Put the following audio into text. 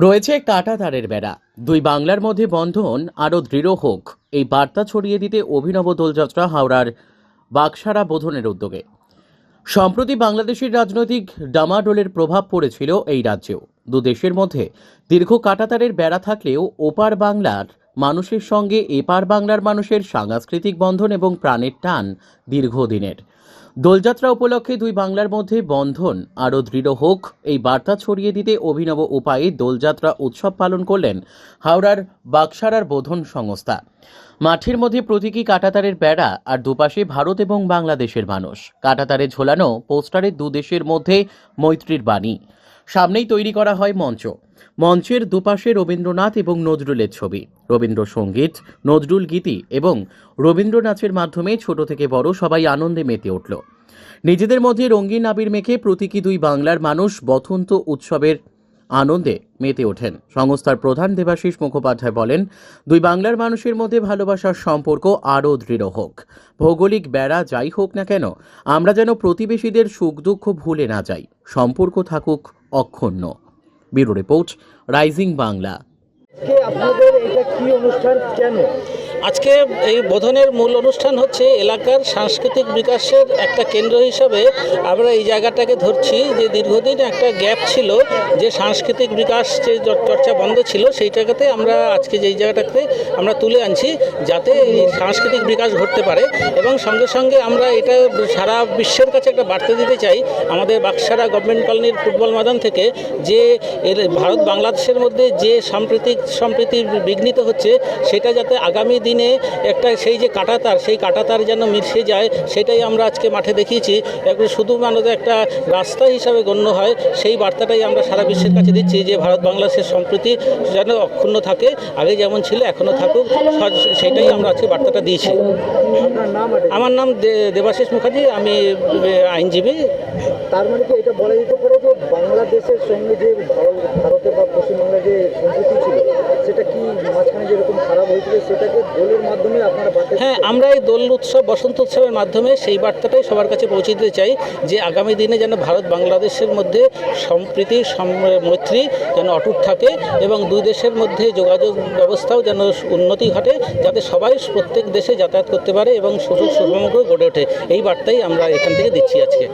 রয়েছে কাটা তারের বেড়া। দুই বাংলার মধ্যে বন্ধন আরও দৃঢ় হোক, এই বার্তা ছড়িয়ে দিতে অভিনব দোলযাত্রা হাওড়ার বাকসারা বোধনের উদ্যোগে। সম্প্রতি বাংলাদেশের রাজনৈতিক ডামাডোলের প্রভাব পড়েছিল এই রাজ্যেও। দু দেশের মধ্যে দীর্ঘ কাটাতারের বেড়া থাকলেও ওপার বাংলার মানুষের সঙ্গে এপার বাংলার মানুষের সাংস্কৃতিক বন্ধন এবং প্রাণের টান দীর্ঘদিনের। দোলযাত্রা উপলক্ষে দুই বাংলার মধ্যে বন্ধন আরও দৃঢ় হোক, এই বার্তা ছড়িয়ে দিতে অভিনব উপায়ে দোলযাত্রা উৎসব পালন করলেন হাওড়ার বাকসারার বোধন সংস্থা। মাঠের মধ্যে প্রতীকী কাটাতারের বেড়া আর দুপাশে ভারত এবং বাংলাদেশের মানুষ। কাটাতারে ঝোলানো পোস্টারে দু দেশের মধ্যে মৈত্রীর বাণী। সামনেই তৈরি করা হয় মঞ্চ। মঞ্চের দুপাশে রবীন্দ্রনাথ এবং নজরুলের ছবি। রবীন্দ্রসঙ্গীত, নজরুল গীতি এবং রবীন্দ্র নাচের মাধ্যমে ছোট থেকে বড় সবাই আনন্দে মেতে উঠল। নিজেদের মধ্যে রঙিন আবির মেখে প্রতীকী দুই বাংলার মানুষ বসন্ত উৎসবের আনন্দে মেতে ওঠেন। সংস্থার প্রধান দেবাশিস মুখোপাধ্যায় বলেন, দুই বাংলার মানুষের মধ্যে ভালোবাসার সম্পর্ক আরও দৃঢ় হোক। ভৌগোলিক বেড়া যাই হোক না কেন, আমরা যেন প্রতিবেশীদের সুখ দুঃখ ভুলে না যাই। সম্পর্ক থাকুক অক্ষুণ্ণ। Bureau report Rising Bangla. কে আপনাদের এটা কি অনুষ্ঠান? কেন? আজকে এই বোধনের মূল অনুষ্ঠান হচ্ছে এলাকার সাংস্কৃতিক বিকাশের একটা কেন্দ্র হিসাবে আমরা এই জায়গাটাকে ধরছি যে দীর্ঘদিন একটা গ্যাপ ছিল যে সাংস্কৃতিক বিকাশ যে চর্চা বন্ধ ছিল সেই জায়গাতে আমরা আজকে যেই জায়গাটাতে আমরা তুলে আনছি যাতে এই সাংস্কৃতিক বিকাশ ঘটতে পারে এবং সঙ্গে সঙ্গে আমরা এটা সারা বিশ্বের কাছে একটা বার্তা দিতে চাই আমাদের বাক্সারা গভর্নমেন্ট কলোনির ফুটবল ময়দান থেকে যে ভারত বাংলাদেশের মধ্যে যে সাম্প্রতিক সম্প্রীতি বিঘ্নিত হচ্ছে সেটা যাতে আগামী দিনে একটা সেই যে কাটাতার, সেই কাটাতার যেন মিশে যায়, সেটাই আমরা আজকে মাঠে দেখিয়েছি। শুধু মানুষ একটা রাস্তা হিসাবে গণ্য হয়, সেই বার্তাটাই আমরা সারা বিশ্বের কাছে দিচ্ছি যে ভারত বাংলাদেশের সম্প্রীতি যেন অক্ষুণ্ণ থাকে, আগে যেমন ছিল, এখনও থাকুক সেইটাই আমরা আজকে বার্তাটা দিয়েছি। আমার নাম দেবাশিস মুখার্জি, আমি আইনজীবী। তার মানে কি এটা বলা যেতে পারে যে বাংলাদেশের সঙ্গে যে ভারতের বা পশ্চিমবাংলার যে সম্প্রীতি ছিল হ্যাঁ আমরা এই দোল উৎসব, বসন্ত উৎসবের মাধ্যমে সেই বার্তাটাই সবার কাছে পৌঁছে দিতে চাই যে আগামী দিনে যেন ভারত বাংলাদেশের মধ্যে সম্প্রীতি, সম- মৈত্রী যেন অটুট থাকে এবং দুই দেশের মধ্যে যোগাযোগ ব্যবস্থাও যেন উন্নতি ঘটে, যাতে সবাই প্রত্যেক দেশে যাতায়াত করতে পারে এবং সুযোগ সুসমগ্র গড়ে ওঠে। এই বার্তাই আমরা এখান থেকে দিচ্ছি আজকে।